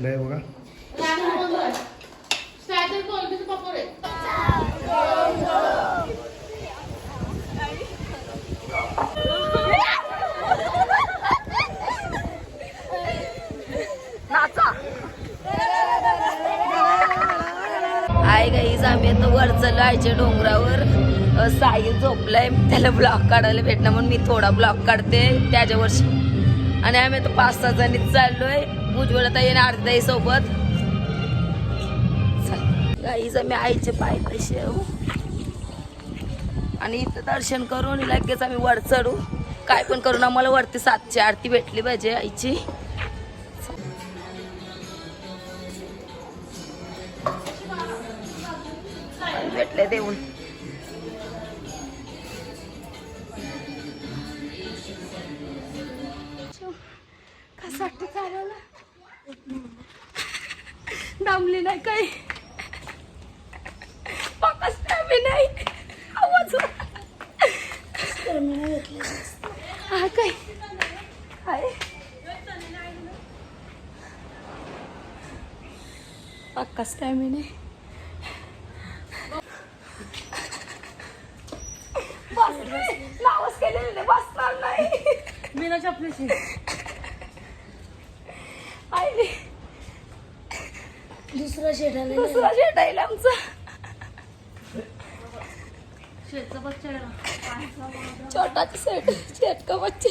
इथं आहे बघा आम्ही आता वर चाललो डोंगरावर. साई झोपलाय. त्याला ब्लॉक काढायला भेटणार म्हणून मी थोडा ब्लॉक काढते त्याच्यावर आणि आम्ही आता पाच सहा जणीच चाललोय. उज्ज्वलता ताई आणि सोबत गाईज आम्ही आईचे पाय पैसे येऊ हो. आणि इथं दर्शन करून लगेच आम्ही वर चढू. काय पण करून आम्हाला वरती सातची आरती भेटली पाहिजे आईची. भेटले देऊन. पक्का स्टॅमिना नावच केलेलं नाही बसणार नाही. बिना चपलीची दुसरा शेट आला दुसरा शेट आहे आमचा. शेटचा बच्चा छोटाचा सेट शेट का बच्चे.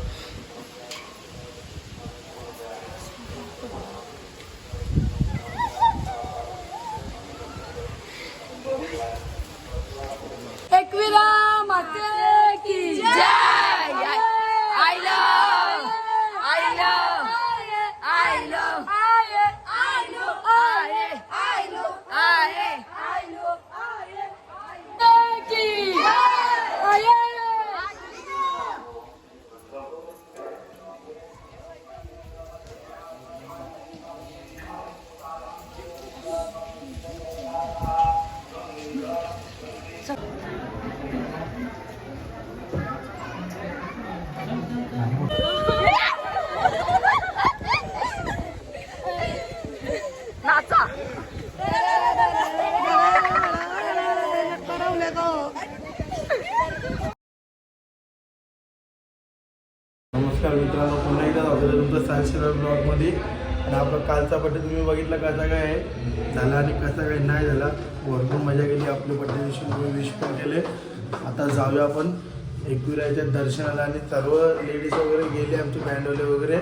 दाखवतो ब्लॉगमध्ये आणि आपला कालचा बड्डे तुम्ही बघितला कसा काय आहे? झाला आणि कसा काय नाही झाला? भरपूर मजा केली. आपले बड्डे दिवशी तुम्ही विश पण केले. आता जाऊया आपण एकविराच्या दर्शनाला. आणि सर्व लेडीज वगैरे गेले आमचे बँडवाले वगैरे.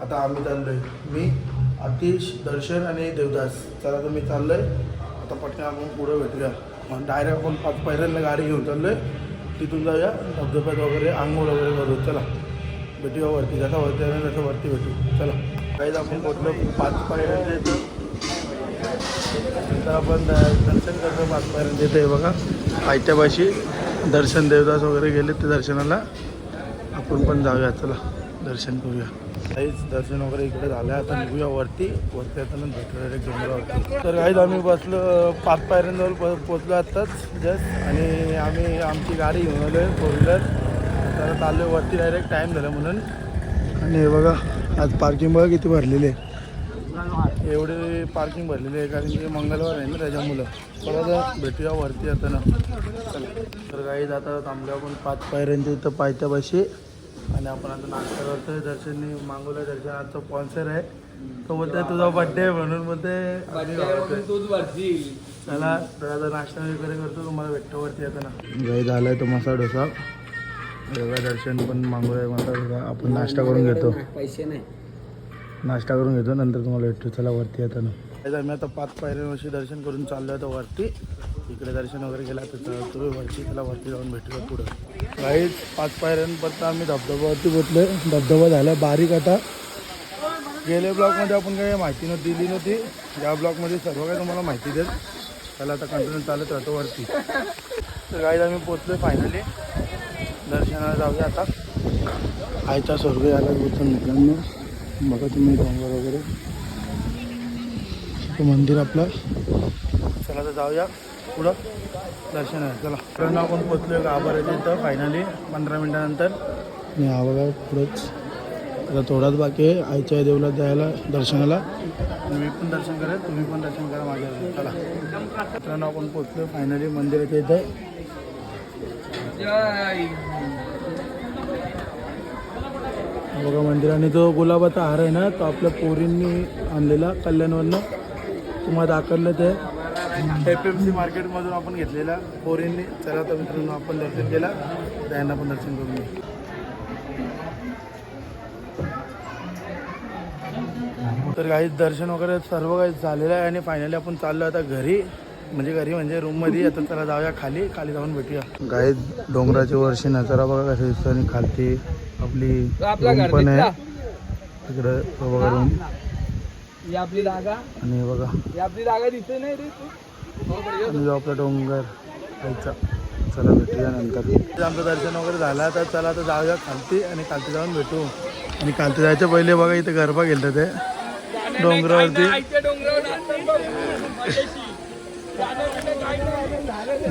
आता आम्ही चाललो आहे मी अतिश दर्शन आणि देवदास. चला तर मी चाललो आहे आता पटकन आपण पुढं भेटूया. मग डायरेक्ट आपण पाच पहिल्यांदा गाडी घेऊन चाललो आहे तिथून जाऊया. धबधब्यात वगैरे आंघोळ वगैरे करू. चला. भेटूया वरती जसा वरती आहे तसं वरती भेटू. चला. काहीच आपण पोचलो पाच पायऱ्यांच्या येतो तर आपण दर्शन करतो पाच पायऱ्यांच्या येतं हे बघा. आयत्यापाशी दर्शन देवदास वगैरे गेले ते दर्शनाला. आपण पण जाऊया. चला दर्शन करूया. काहीच दर्शन वगैरे इकडे झालं. आहे आता निघूया वरती. वरती येताना भेटू डायरेक्ट डोंगरावरती तर काहीच आम्ही बसलो पाच पायऱ्यांजवळ प पोचलो आत्ताच. जस्ट आणि आम्ही आमची गाडी घेऊन आलो आहे फोर व्हीलर तर चाललो वरती डायरेक्ट टाईम झाला म्हणून. आणि हे बघा आज पार्किंग बघा किती भरलेली आहे. एवढे पार्किंग भरलेली आहे कारण की मंगळवार आहे ना त्याच्यामुळं. परत भेटूया वरती आता ना. चला तर काही आता थांबलो आपण पाच पायऱ्यांच्या इथं पायथ्यापाशी. आणि आपण आता नाश्ता करतोय दर्शननी मागवलं दर्शन आजचा स्पॉन्सर आहे. तो बोलतोय तुझा बड्डे आहे म्हणून बोलते. चला तर आता नाश्ता वगैरे करतो तुम्हाला भेटतो वरती आता ना. गाई झालाय तो मसाला डोसा. वेगळा दर्शन पण मसाला डोसा आपण नाश्ता करून घेतो. पैसे नाही. नाश्ता करून घेतो नंतर तुम्हाला भेटतो. चला वरती येताना आता आम्ही आता पाच पायऱ्यांवरशी दर्शन करून चाललो आता वरती. इकडे दर्शन वगैरे केलं तर तुम्ही वरती त्याला वरती जाऊन भेटूया पुढं. काहीच पाच पायऱ्यांपर्यंत आम्ही धबधब्यावरती पोचलो धबधबा झाला बारीक आता. गेल्या ब्लॉकमध्ये आपण काही माहिती नव्हती दिली नव्हती. या ब्लॉकमध्ये सर्व काही तुम्हाला माहिती देत त्याला आता कंटिन्यू चालत राहतो वरती. तर काही आम्ही पोचलो फायनली दर्शनाला जाऊया आता. आयचा स्वर्ग याला बोलून मित्रांनो बघा तुम्ही डोंगर वगैरे. मंदिर आपलं. चला तर जाऊया पुढं. दर्शन आहे. चला. मित्रांनो आपण पोचलो गाभार इथं फायनली पंधरा मिनटानंतर. हा बघा पुढंच. आता थोडाच बाकी आहे. आईच्या देवला जायला दर्शनाला. मी पण दर्शन करेल तुम्ही पण दर्शन करा माझ्या. चला. मित्रांनो आपण पोचलो फायनली मंदिराच्या इथं. बघा मंदिराने जो गुलाबाचा हार आहे ना तो आपल्या पोरींनी आणलेला कल्याणवरनं. तुम्हाला दाखवलं ते एफ एम सी मार्केटमधून आपण घेतलेला पोरींनी. चला तर मित्रांनो आपण दर्शन केला त्यांना पण दर्शन करून घेऊ. तर काही दर्शन वगैरे सर्व काही झालेलं आहे आणि फायनली आपण चाललो आता घरी. म्हणजे घरी म्हणजे रूममध्ये आता चला जाऊया खाली खाली जाऊन भेटूया. काही डोंगराच्या वर्षी नजारा बघा कसं दिसतं आणि खालती आपली पण आहे. तिकडं तो बघा रूम ही आपली जागा. आणि हे बघा. आपली जागा दिसते नाही रे आपला डोंगर जायचा चला भेटूया नंतर. आमचं दर्शन वगैरे झालं आता चला आता जाऊया खालती आणि खालती जाऊन भेटू. आणि खालती जायच्या पहिले बघा इथे गरबा गेलं ते. डोंगरावरती.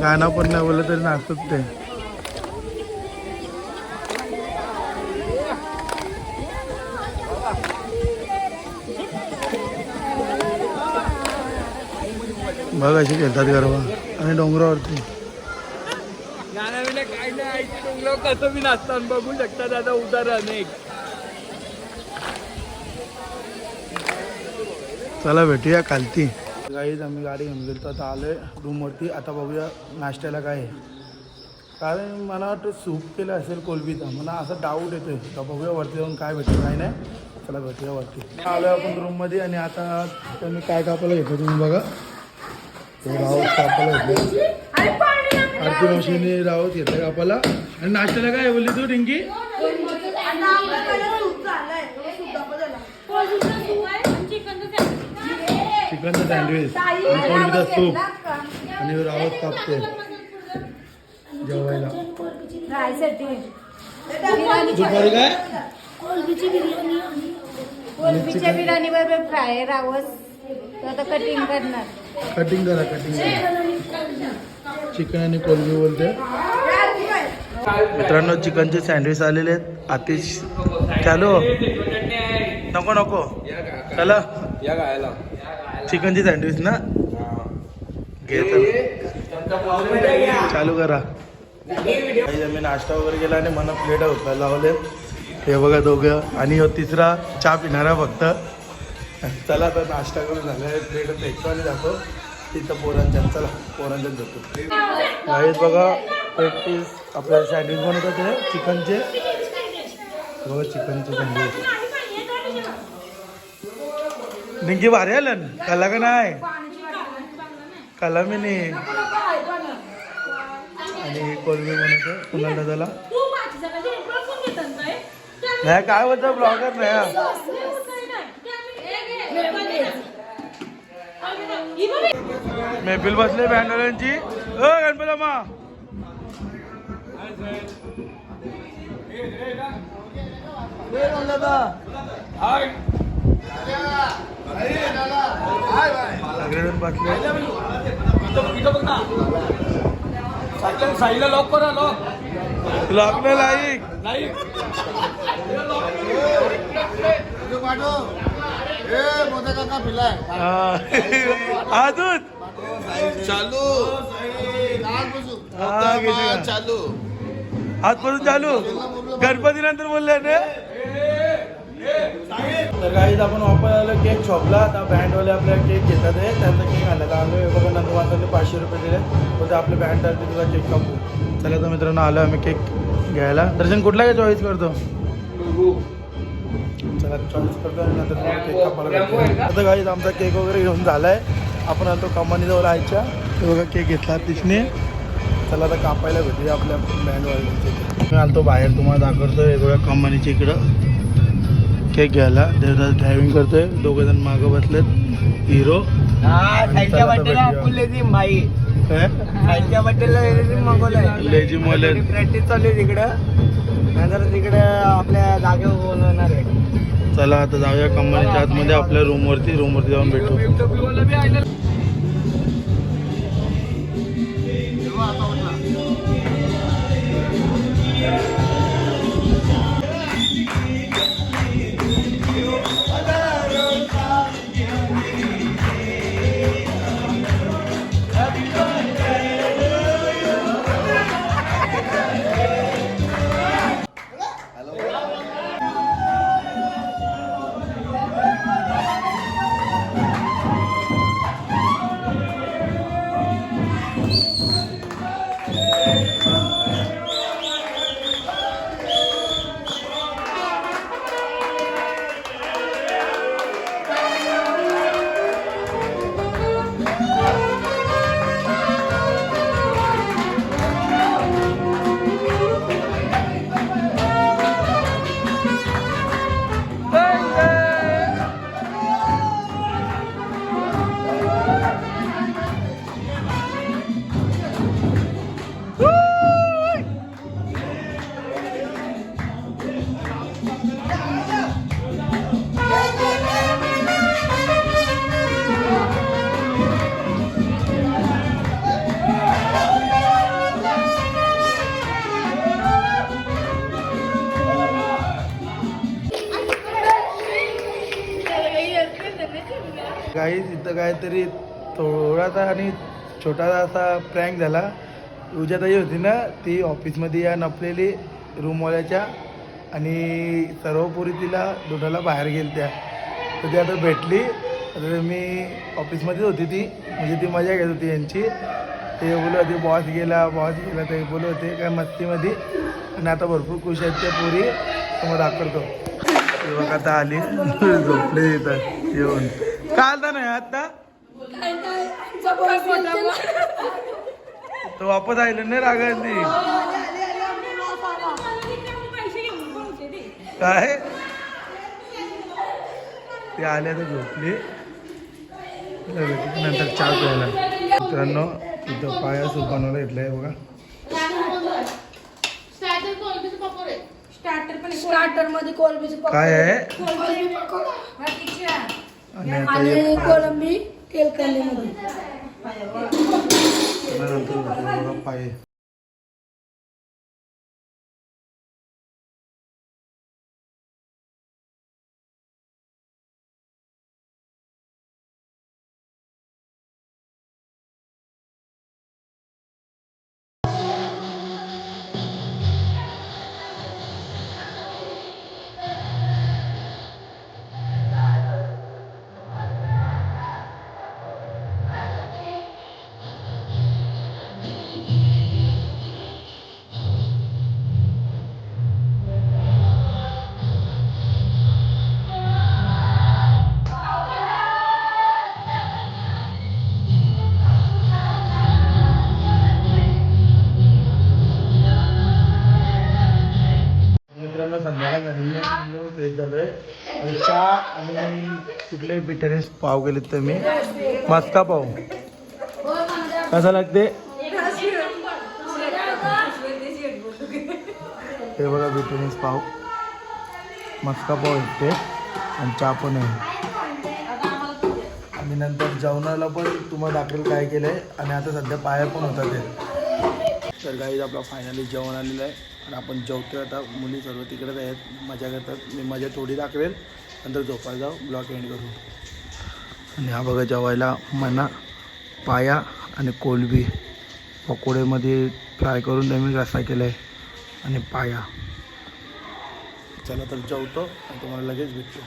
गाणं पण नाही बोललं तरी नाचतात ते. बघ अशी खेळतात गरबा आणि डोंगरावरती. काही नाही आईच्या डोंगरावर कसं बी नाचतात बघू उदाहरण एक. चला भेटूया खालती गाईज आम्ही गाडी घेऊन गेलो आता आलोय रूमवरती आता बघूया नाश्त्याला काय आहे. कारण मला वाटतं सूप केलं असेल कोलबीचा. मला असा डाऊट येतोय. तर बघूया वरती जाऊन काय भेटतं काय नाही. चला भेटूया वरती. आलो आपण रूममध्ये आणि आता तर मी काय कापायला घेतो तुम्ही बघा. ते राऊत कापायला घेतले. आरती मावशीने राऊत घेतलं कापायला. आणि नाश्त्याला काय आहे बोलली तू रिंकी चिकनचं सँडविच आणि सूप आणि रावत कापते जेवायला. दुपारी काय? कोलबीच्या बिर्याणी. बरोबर फ्राय रावस. तो आता कटिंग करणार. कटिंग करा कटिंग करा. चिकन आणि कोलबी बोलते. मित्रांनो चिकनचे सँडविच आलेले आहेत. आतिश चालू. नको नको. चला. या गायला चिकनची सँडविच ना? घे चालू. करा. काही आम्ही नाश्ता वगैरे केला आणि मला प्लेट होता लावले. हे बघा दोघं. आणि हो तिसरा चहा पिणारा फक्त. चला तर नाश्ता करून झाला प्लेट फेकतो आणि जातो. तिथं पोरांच्या चला पोरांच्यात जातो गाईत बघा एक पीस आपल्याला सँडविच बनवतात ते. चिकनचे. बघा चिकनचे सँडविच. निंगी भारी आलं कला का नाही? कला मी नाही. आणि कोलबी बनवतो पुन्हा झाला. नाही काय बोलतो ब्लॉगर नाही हा. मेहफिल बसले बँडवाल्यांची अ गणपती मा साईला लॉक करा लॉक लॉकला लाईक नाही अजून चालू. हा? चालू. आजपासून चालू. गणपती नंतर बोलले ना? तर काही आपण वापर केक शॉपला आता बँडवाले आपल्या केक घेतात आहे त्यांचा केक आणला. तर आम्ही बघा नंतर वाटले पाचशे रुपये दिले. मग आपले बँड तुला केक कापू. चला तर मित्रांनो आलो आम्ही केक घ्यायला. दर्शन कुठला काय चॉईस करतो? चला चॉईस करतो आणि नंतर तुम्हाला केक कापायला आता काही आमचा केक वगैरे घेऊन झालाय. आपण आलो कंपनीजवळ आयच्या ते बघा केक घेतला तिसने चला आता कापायला भेटूया आपल्या बँडवाल्यांचे मी आलतो बाहेर तुम्हाला दाखवतो वेगवेगळ्या कंपनीच्या इकडं. केक घ्यायला. देवदास ड्रायव्हिंग करतोय. दोघे जण मागं बसलेत. हिरो लेझिम वाले प्रॅक्टिस चालू आहे तिकडं. नंतर तिकडे आपल्या जागेवर बोलवणार आहे. चला आता जाऊया कंपनीच्या आतमध्ये आपल्या रूमवरती रूमवरती जाऊन भेटू. काहीतरी थोडासा आणि छोटासा असा प्रँक झाला. उजाताई होती ना ती ऑफिसमध्ये या नपलेली रूमवाल्याच्या आणि सर्व पुरी तिला दोघाला बाहेर गेल त्या तर ती आता भेटली. तर मी ऑफिसमध्येच होती ती. म्हणजे ती मजा घेत होती यांची. ते बोलत होते बॉस गेला बॉस गेला. ते बोलत होते काय मस्तीमध्ये. आणि आता भरपूर खुश आहेत त्या पुरी. तुम्हाला दाखवतो. आता आली. झोपले येतात येऊन. काय आलता नाही आता तो वापस आले नाही रागायची काय? ते आले तर झोपली. नंतर चहा प्यायला. मित्रांनो इथं पाया सूप बनवायला घेतलंय बघा. स्टार्टरमध्ये कोलंबीचे काय आहे? पकोडे. आणि कोलंबी तेलकल्ली मध्ये काय बिटरेस पाव गेलेत तर मी. मस्का पाव. कसा लागते? हे बघा बिटरेस पाव. मस्का पाव येते. आणि चहा पण आहे. आणि नंतर जेवणाला पण तुम्हाला दाखवेल काय केलं आहे आणि आता सध्या पाया पण होतात ते. तर गाईज आपला फायनली जेवण आलेलं आहे. आणि आपण जेवतोय आता. मुली सर्व तिकडेच आहेत. मजा करतात. मी मजा थोडी दाखवेल. नंतर झोपायला जाऊ ब्लॉक एंड करू आणि हा बघा जेवायला मना पाया आणि कोलबी. पकोडेमध्ये फ्राय करून नवीन रसा केला आहे आणि पाया. चला तर जेवतो आणि तुम्हाला लगेच भेटतो.